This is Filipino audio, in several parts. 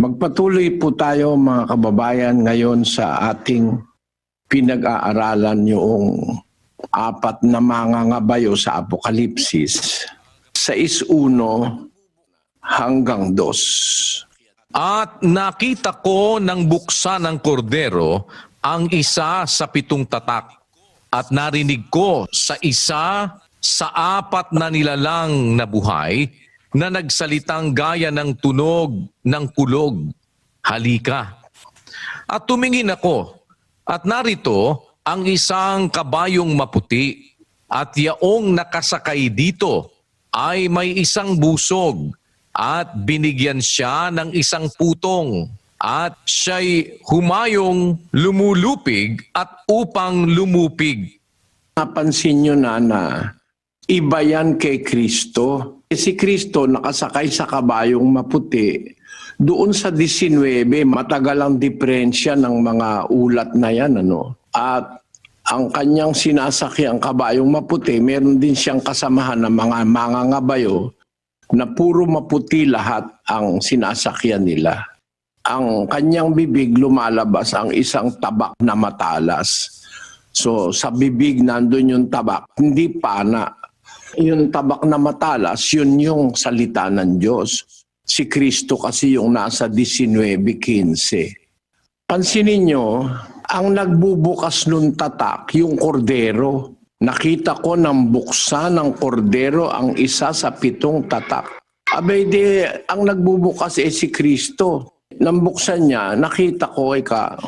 Magpatuloy po tayo mga kababayan ngayon sa ating pinag-aaralan yung apat na mga ngabayo sa Apokalipsis. Sa is-uno hanggang dos. At nakita ko ng buksan ng kordero ang isa sa pitong tatak. At narinig ko sa isa sa apat na nilalang na buhay na nagsalitang gaya ng tunog ng kulog. Halika. At tumingin ako at narito ang isang kabayong maputi at yaong nakasakay dito ay may isang busog at binigyan siya ng isang putong at siya'y humayong lumulupig at upang lumupig. Napansin nyo na na iba yan kay Kristo. Eh, Si Kristo nakasakay sa kabayong maputi. Doon sa 19, matagal ang diferensya ng mga ulat na yan. Ano? At ang kanyang sinasakay ang kabayong maputi, meron din siyang kasamahan ng mga mangangabayo na puro maputi lahat ang sinasakyan nila. Ang kanyang bibig lumalabas ang isang tabak na matalas. So sa bibig nandun yung tabak, hindi pana. Yung tabak na matalas, yun yung salita ng Diyos. Si Kristo kasi yung nasa 19.15. Pansinin nyo, ang nagbubukas nun tatak, yung kordero. Nakita ko ng buksan ng kordero ang isa sa pitong tatak. Abay di, ang nagbubukas eh si Kristo. Nang buksan niya, nakita ko ika,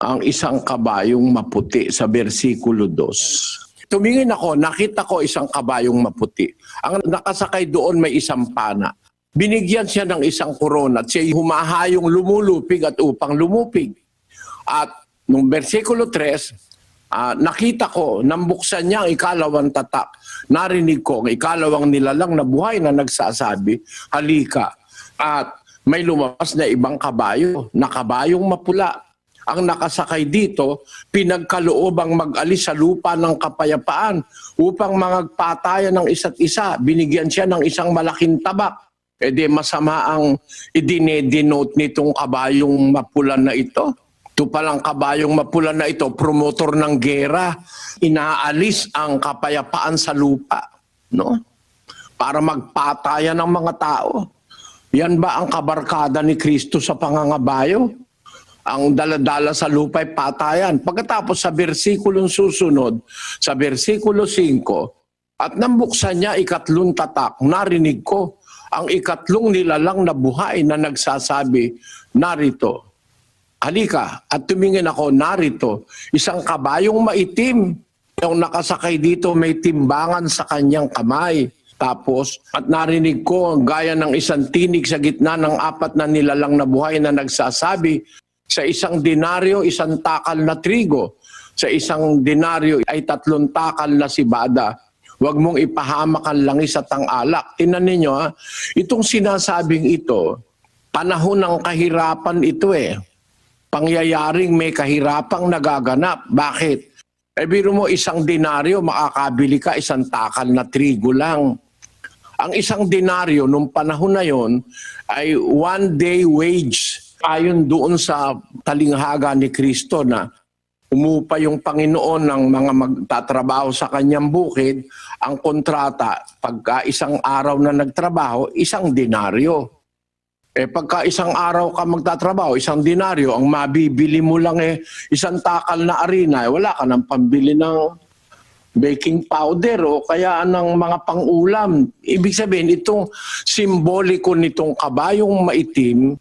ang isang kabayong maputi sa versikulo 2. Tumingin ako, nakita ko isang kabayong maputi. Ang nakasakay doon may isang pana. Binigyan siya ng isang korona at siya humahayong lumulupig at upang lumupig. At nung versikulo 3, ah, nakita ko, nang buksan niya ang ikalawang tatak, narinig ko ang ikalawang nilalang na buhay na nagsasabi, halika. At may lumabas na ibang kabayo, na kabayong mapula. Ang nakasakay dito, pinagkaloobang mag-alis sa lupa ng kapayapaan upang magpatayan ng isa't isa. Binigyan siya ng isang malaking tabak. E di masama ang idinedenote nitong kabayong mapula na ito. Ito palang kabayong mapula na ito, promotor ng gera. Inaalis ang kapayapaan sa lupa. No? Para magpatayan ng mga tao. Yan ba ang kabarkada ni Kristo sa pangangabayo? Ang daladala sa lupa ay patayan. Pagkatapos sa versikulong susunod, sa versikulo 5, at nang buksan niya ikatlong tatak, narinig ko ang ikatlong nilalang na buhay na nagsasabi, narito, halika, at tumingin ako, narito, isang kabayong maitim, yung nakasakay dito may timbangan sa kanyang kamay. Tapos, at narinig ko ang gaya ng isang tinig sa gitna ng apat na nilalang na buhay na nagsasabi, sa isang denaryo, isang takal na trigo. Sa isang denaryo ay tatlong takal na sibada. Huwag mong ipahamak ang langis at ang alak. Tinan ninyo ha, itong sinasabing ito, panahon ng kahirapan ito eh. Pangyayaring may kahirapang nagaganap. Bakit? Eh biro mo isang denaryo, makakabili ka isang takal na trigo lang. Ang isang denaryo nung panahon na yon ay one day wage. Ayon doon sa talinghaga ni Kristo na umupa yung Panginoon ng mga magtatrabaho sa kanyang bukid, ang kontrata, pagka isang araw na nagtrabaho, isang denaryo. Eh pagka isang araw ka magtatrabaho, isang denaryo, ang mabibili mo lang eh isang takal na arena, eh, wala ka ng pambili ng baking powder o kaya ng mga pangulam. Ibig sabihin, itong simboliko nitong kabayong maitim,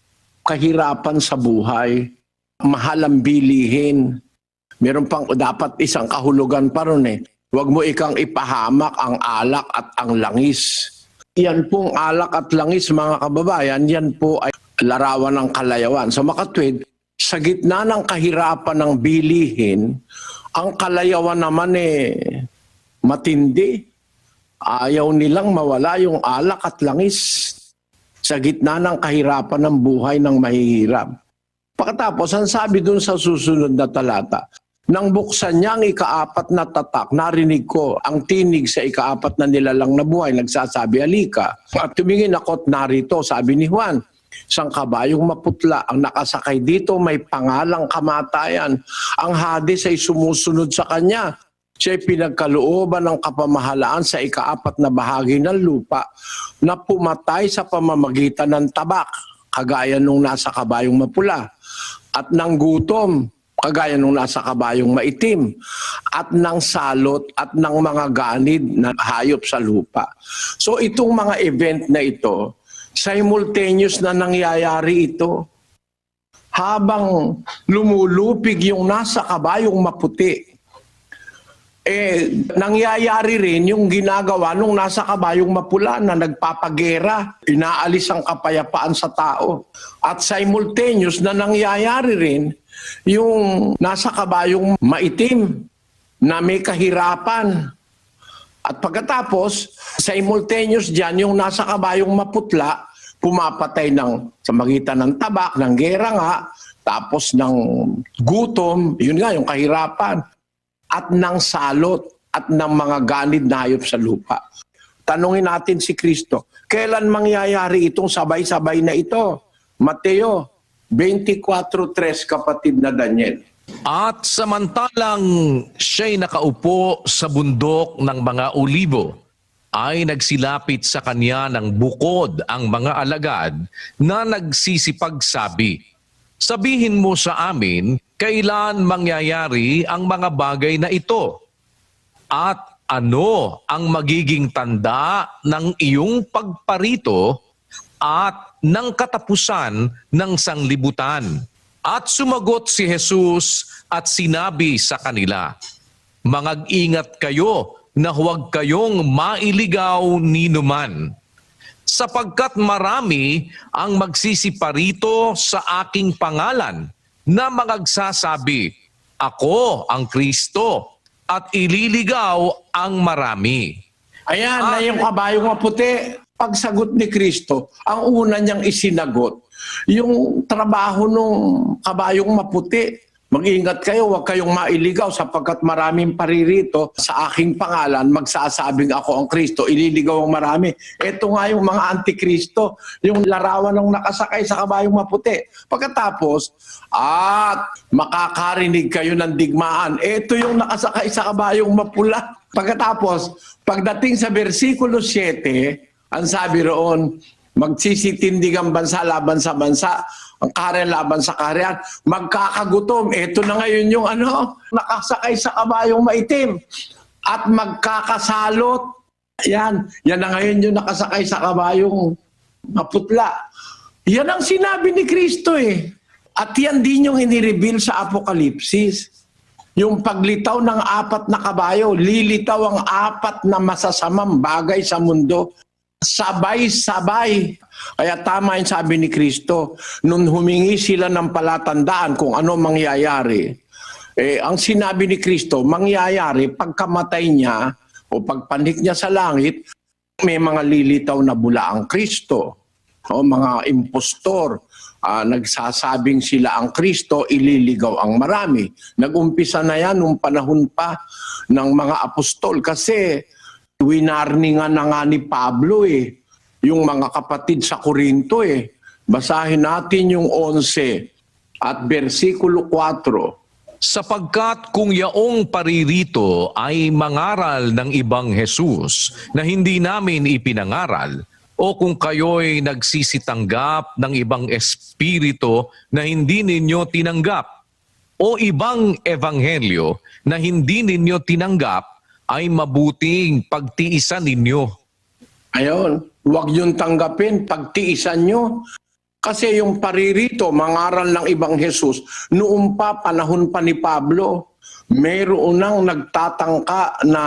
kahirapan sa buhay, mahal ang bilihin. Meron pang dapat isang kahulugan pa ron eh. Huwag mo ikang ipahamak ang alak at ang langis. Yan pong alak at langis mga kababayan, yan po ay larawan ng kalayawan. Sa makatwid, sa gitna ng kahirapan ng bilihin, ang kalayawan naman eh matindi. Ayaw nilang mawala yung alak at langis sa gitna ng kahirapan ng buhay ng mahihirap. Pagkatapos, ang sabi dun sa susunod na talata, nang buksan niya ang ikaapat na tatak, narinig ko ang tinig sa ikaapat na nilalang na buhay, nagsasabi, halika. At tumingin ako at narito, sabi ni Juan, isang kabayong maputla. Ang nakasakay dito may pangalang kamatayan. Ang Hades ay sumusunod sa kanya. Siya'y pinagkalooban ng kapamahalaan sa ikaapat na bahagi ng lupa na pumatay sa pamamagitan ng tabak, kagaya nung nasa kabayong mapula, at ng gutom, kagaya nung nasa kabayong maitim, at ng salot at ng mga ganid na hayop sa lupa. So itong mga event na ito, simultaneous na nangyayari ito. Habang lumulupig yung nasa kabayong maputi, eh, nangyayari rin yung ginagawa nung nasa kabayong mapula na nagpapagera, inaalis ang kapayapaan sa tao. At simultaneous na nangyayari rin yung nasa kabayong maitim na may kahirapan. At pagkatapos, simultaneous dyan, yung nasa kabayong maputla, pumapatay ng, sa magitan ng tabak, ng gera nga, tapos ng gutom, yun nga, yung kahirapan at ng salot at ng mga ganid na hayop sa lupa. Tanungin natin si Kristo, kailan mangyayari itong sabay-sabay na ito? Mateo 24.3 kapatid na Daniel. At samantalang siya'y nakaupo sa bundok ng mga olibo, ay nagsilapit sa kanya ng bukod ang mga alagad na nagsisipagsabi, Sabihin mo sa amin, kailan mangyayari ang mga bagay na ito? At ano ang magiging tanda ng iyong pagparito at ng katapusan ng sanglibutan? At sumagot si Jesus at sinabi sa kanila, Mangag-ingat kayo na huwag kayong mailigaw ni numan. Sapagkat marami ang magsisiparito sa aking pangalan na magagsasabi, Ako ang Kristo at ililigaw ang marami. Ayan, Ah, na yung kabayong maputi. Pagsagot ni Kristo, ang una niyang isinagot, yung trabaho ng kabayong maputi. Mag-ingat kayo, huwag kayong mailigaw sapagkat maraming paririto sa aking pangalan, magsasabing ako ang Kristo, ililigaw ang marami. Ito nga yung mga antikristo, yung larawan ng nakasakay sa kabayong maputi. Pagkatapos, at makakarinig kayo ng digmaan. Ito yung nakasakay sa kabayong mapula. Pagkatapos, pagdating sa versikulo 7, ang sabi roon, magsisitindig ang bansa laban sa bansa, ang karyan laban sa karyan, magkakagutom. Ito na ngayon yung ano, nakasakay sa kabayong maitim. At magkakasalot. Yan, yan na ngayon yung nakasakay sa kabayong maputla. Yan ang sinabi ni Kristo eh. At yan din yung inireveal sa Apokalipsis. Yung paglitaw ng apat na kabayo, lilitaw ang apat na masasamang bagay sa mundo. Sabay-sabay. Kaya tama yung sabi ni Kristo, nung humingi sila ng palatandaan kung ano mangyayari, eh, ang sinabi ni Kristo, mangyayari pagkamatay niya o pagpanik niya sa langit, may mga lilitaw na bula ang Kristo. O mga impostor, ah, nagsasabing sila ang Kristo, ililigaw ang marami. Nag-umpisa na yan nung panahon pa ng mga apostol kasi winarningan na nga ni Pablo eh, yung mga kapatid sa Korinto eh. Basahin natin yung 11 at versikulo 4. Sapagkat kung yaong paririto ay mangaral ng ibang Jesus na hindi namin ipinangaral, o kung kayo'y nagsisitanggap ng ibang espiritu na hindi ninyo tinanggap, o ibang ebanghelyo na hindi ninyo tinanggap, ay mabuting pagtiisan ninyo. Ayun, huwag niyong tanggapin, pagtiisan niyo. Kasi yung paririto, mangaral ng ibang Jesus, noong pa, panahon pa ni Pablo, mayroon nang nagtatangka na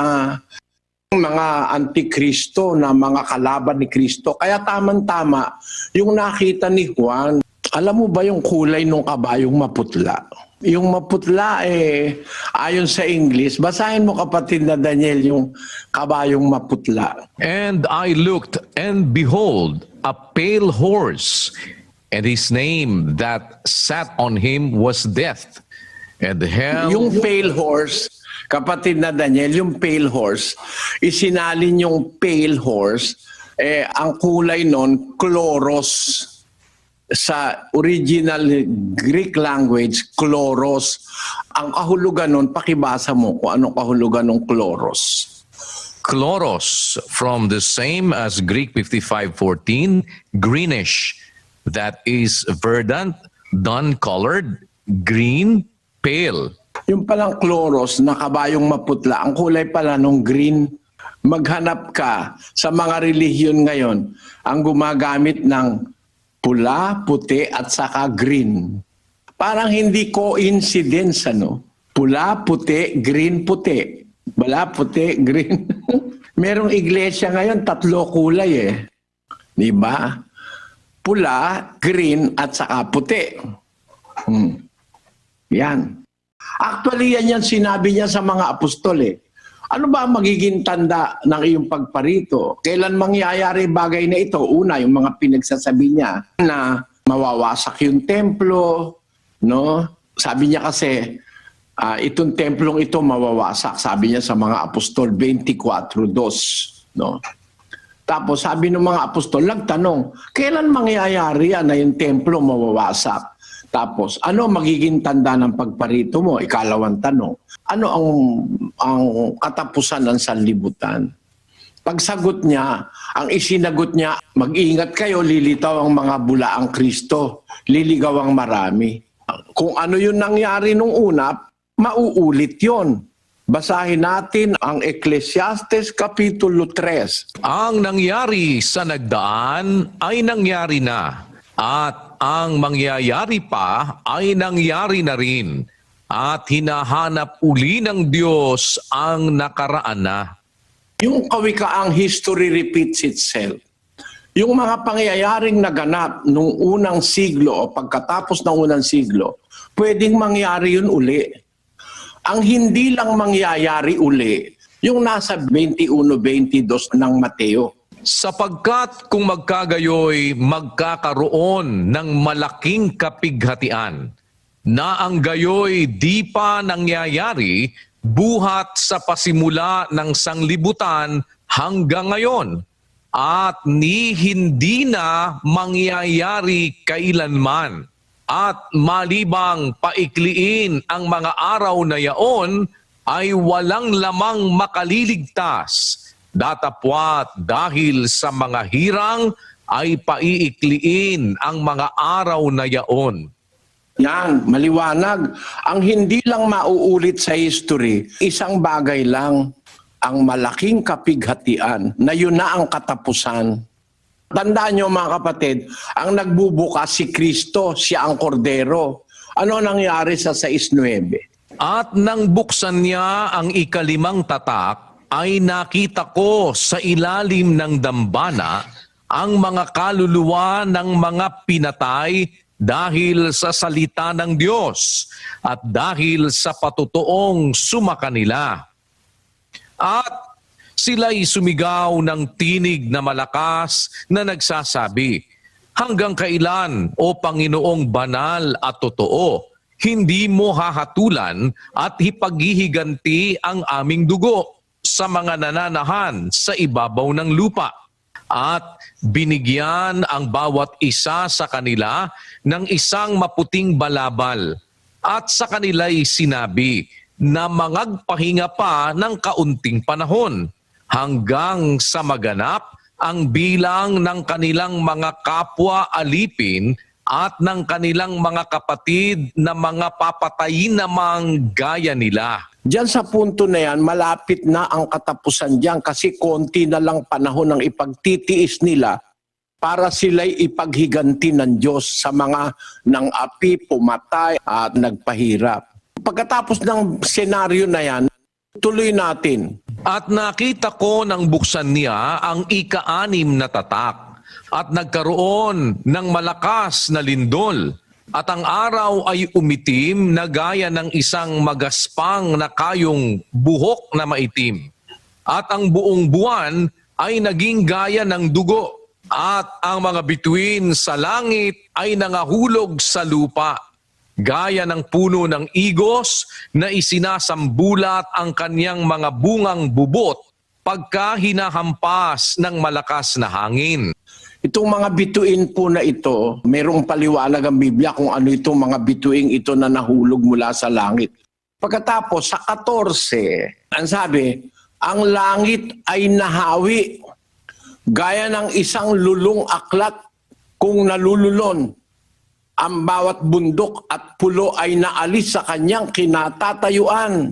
mga antikristo na mga kalaban ni Kristo. Kaya tamang-tama, yung nakita ni Juan, alam mo ba yung kulay ng kabayong maputla? Yung maputla eh, ayon sa English, basahin mo kapatid na Daniel yung kabayong maputla. And I looked, and behold, a pale horse, and his name that sat on him was Death. And hell Yung pale horse, kapatid na Daniel, yung pale horse, isinalin yung pale horse, eh, ang kulay nun, chloros. Sa original Greek language, chloros. Ang kahulugan nun, pakibasa mo kung anong kahulugan ng chloros. Chloros, from the same as Greek 5514, greenish. That is verdant, dun-colored, green, pale. Yung palang chloros na kabayong maputla, ang kulay pala nung green. Maghanap ka sa mga relihiyon ngayon ang gumagamit ng pula, puti at saka green. Parang hindi coincidence ano. Pula, puti, green, puti. Wala, puti, green. Merong iglesia ngayon, tatlo kulay eh. Di ba? Pula, green at saka puti. Hmm. Yan. Actually, yan yan sinabi niya sa mga apostol eh. Ano ba ang magiging tanda ng iyong pagparito? Kailan mangyayari bagay na ito? Una, yung mga pinagsasabi niya na mawawasak yung templo, no? Sabi niya kasi, ah, itong templong ito mawawasak. Sabi niya sa mga apostol 24.2, no? Tapos sabi ng mga apostol, nagtanong, kailan mangyayari yan na yung templo mawawasak? Tapos, ano magiging tanda ng pagparito mo? Ikalawang tanong. Ano ang, ang katapusan ng sanlibutan? Pagsagot niya, ang isinagot niya, mag-ingat kayo, lilitaw ang mga bulaang Kristo, liligaw ang marami. Kung ano yung nangyari nung una, mauulit yon. Basahin natin ang Ecclesiastes Kapitulo 3. Ang nangyari sa nagdaan ay nangyari na, at ang mangyayari pa ay nangyari na rin, at hinahanap uli ng Diyos ang nakaraan na. Yung kawikaang history repeats itself. Yung mga pangyayaring naganap nung unang siglo o pagkatapos ng unang siglo, pwedeng mangyari yun uli. Ang hindi lang mangyayari uli, yung nasa 21-22 ng Mateo. Sapagkat kung magkagayoy, magkakaroon ng malaking kapighatian, na ang gayoy di pa nangyayari buhat sa pasimula ng sanglibutan hanggang ngayon, at ni hindi na mangyayari kailanman. At malibang paikliin ang mga araw na yaon, ay walang lamang makaliligtas datapwat dahil sa mga hirang ay paiikliin ang mga araw na yaon. Yan, maliwanag. Ang hindi lang mauulit sa history, isang bagay lang, ang malaking kapighatian na yun na ang katapusan. Tandaan nyo mga kapatid, ang nagbubukas si Kristo, siya ang kordero. Ano nangyari sa 6.9? At nang buksan niya ang ikalimang tatak, ay nakita ko sa ilalim ng dambana ang mga kaluluwa ng mga pinatay dahil sa salita ng Diyos at dahil sa patutuong sumakanila. At sila'y sumigaw ng tinig na malakas na nagsasabi, Hanggang kailan, O Panginoong banal at totoo, hindi mo hahatulan at hipaghihiganti ang aming dugo sa mga nananahan sa ibabaw ng lupa at binigyan ang bawat isa sa kanila ng isang maputing balabal at sa kanila'y sinabi na mangagpahinga pa ng kaunting panahon hanggang sa maganap ang bilang ng kanilang mga kapwa alipin at ng kanilang mga kapatid na mga papatayin namang gaya nila. Diyan sa punto na yan, malapit na ang katapusan diyan kasi konti na lang panahon ng ipagtitiis nila para sila'y ipaghiganti ng Diyos sa mga nang api, pumatay at nagpahirap. Pagkatapos ng senaryo na yan, tuloy natin. At nakita ko nang buksan niya ang ika-anim na tatak at nagkaroon ng malakas na lindol at ang araw ay umitim na gaya ng isang magaspang na kayong buhok na maitim. At ang buong buwan ay naging gaya ng dugo at ang mga bituin sa langit ay nangahulog sa lupa gaya ng puno ng igos na isinasambulat ang kanyang mga bungang bubot pagka hinahampas ng malakas na hangin. Itong mga bituin po na ito, mayroong paliwanag ang Biblia kung ano itong mga bituing ito na nahulog mula sa langit. Pagkatapos, sa 14, ang sabi, ang langit ay nahawi gaya ng isang lulong aklat kung nalululon. Ang bawat bundok at pulo ay naalis sa kanyang kinatatayuan.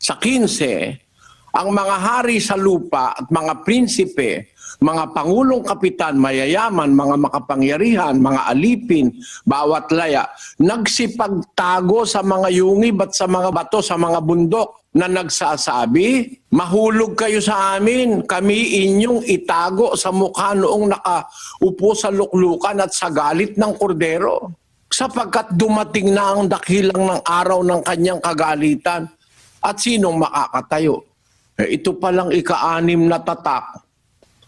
Sa 15, ang mga hari sa lupa at mga prinsipe, mga pangulong kapitan, mayayaman, mga makapangyarihan, mga alipin, bawat laya, nagsipagtago sa mga yungib at sa mga bato sa mga bundok na nagsasabi, mahulog kayo sa amin, kami inyong itago sa mukha noong nakaupo sa luklukan at sa galit ng kordero. Sapagkat dumating na ang dakilang ng araw ng kanyang kagalitan at sinong makakatayo? Eh, ito palang ika-anim na tatak.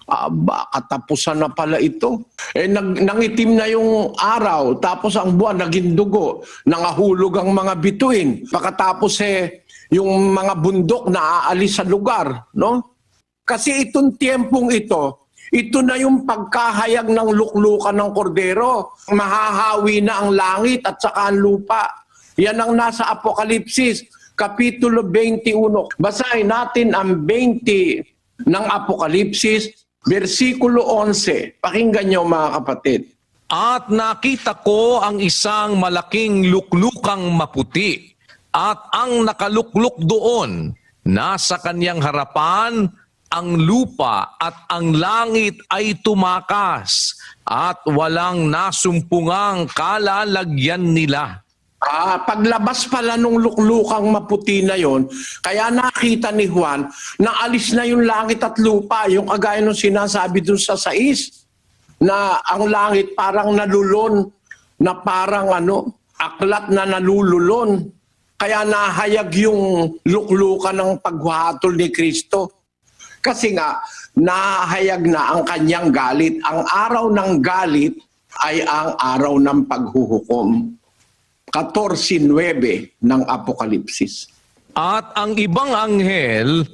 Aba, katapusan na pala ito. Eh, nag, nangitim na yung araw, tapos ang buwan naging dugo, nangahulog ang mga bituin. Pagkatapos eh, yung mga bundok na aalis sa lugar, no? Kasi itong tiempong ito, ito na yung pagkahayag ng luklukan ng kordero. Mahahawi na ang langit at saka ang lupa. Yan ang nasa Apokalipsis, Kapitulo 21. Basahin natin ang 20 ng Apokalipsis, versikulo 11. Pakinggan nyo mga kapatid. At nakita ko ang isang malaking luklukang maputi at ang nakalukluk doon nasa kanyang harapan ang lupa at ang langit ay tumakas at walang nasumpungang kalalagyan nila. Ah, paglabas pala nung luklukang maputi na yon, kaya nakita ni Juan na alis na yung langit at lupa, yung kagaya nung sinasabi dun sa sais, na ang langit parang nalulon, na parang ano, aklat na nalululon. Kaya nahayag yung luklukan ng paghatol ni Kristo. Kasi nga, nahayag na ang kanyang galit. Ang araw ng galit ay ang araw ng paghuhukom. 14.9 ng Apokalipsis. At ang ibang anghel,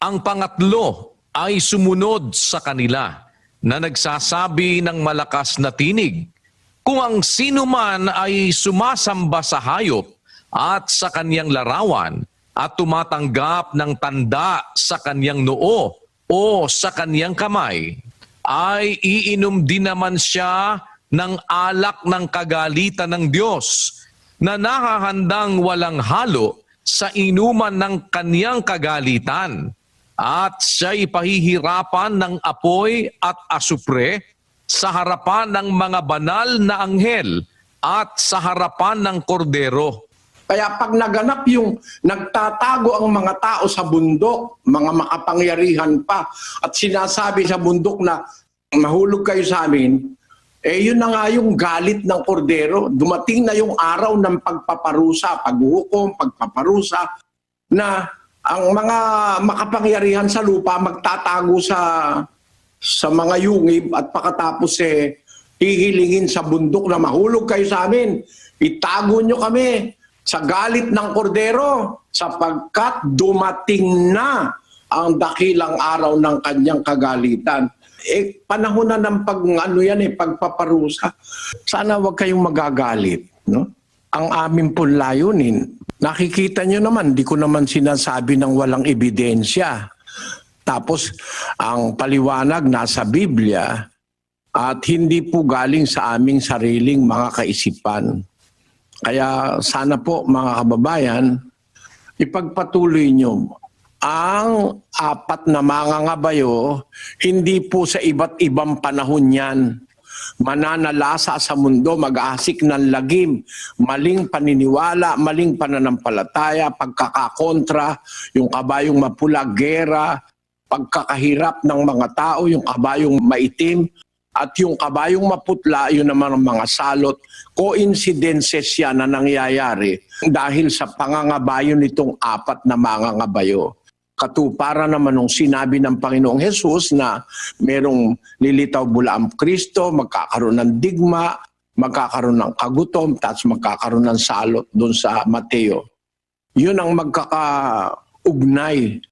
ang pangatlo, ay sumunod sa kanila na nagsasabi ng malakas na tinig, kung ang sino man ay sumasamba sa hayop at sa kanyang larawan at tumatanggap ng tanda sa kanyang noo o sa kanyang kamay, ay iinom din naman siya ng alak ng kagalitan ng Diyos na nakahandang walang halo sa inuman ng kaniyang kagalitan at siya ipahihirapan ng apoy at asupre sa harapan ng mga banal na anghel at sa harapan ng kordero. Kaya pag naganap yung nagtatago ang mga tao sa bundok, mga makapangyarihan pa, at sinasabi sa bundok na mahulog kayo sa amin, eh yun na nga yung galit ng kordero. Dumating na yung araw ng pagpaparusa, paghuhukom, pagpaparusa, na ang mga makapangyarihan sa lupa magtatago sa sa mga yungib at pakatapos eh hihilingin sa bundok na mahulog kayo sa amin. Itago nyo kami sa galit ng kordero sapagkat dumating na ang dakilang araw ng kanyang kagalitan. Eh, panahon na ng pag, ano yan eh, pagpaparusa. Sana wag kayong magagalit. No? Ang aming po layunin, nakikita nyo naman, di ko naman sinasabi ng walang ebidensya. Tapos, ang paliwanag nasa Biblia at hindi po galing sa aming sariling mga kaisipan. Kaya sana po mga kababayan, ipagpatuloy nyo ang apat na mga ngabayo, hindi po sa iba't ibang panahon yan. Mananalasa sa mundo, mag-aasik ng lagim, maling paniniwala, maling pananampalataya, pagkakakontra, yung kabayong mapula, gera, pagkakahirap ng mga tao, yung kabayong maitim, at yung kabayong maputla, yun naman ang mga salot. Coincidences yan na nangyayari dahil sa pangangabayo nitong apat na mga ngabayo. Katuparan naman nung sinabi ng Panginoong Hesus na merong lilitaw bula ang Kristo, magkakaroon ng digma, magkakaroon ng kagutom, tapos magkakaroon ng salot doon sa Mateo. Yun ang magkakaugnay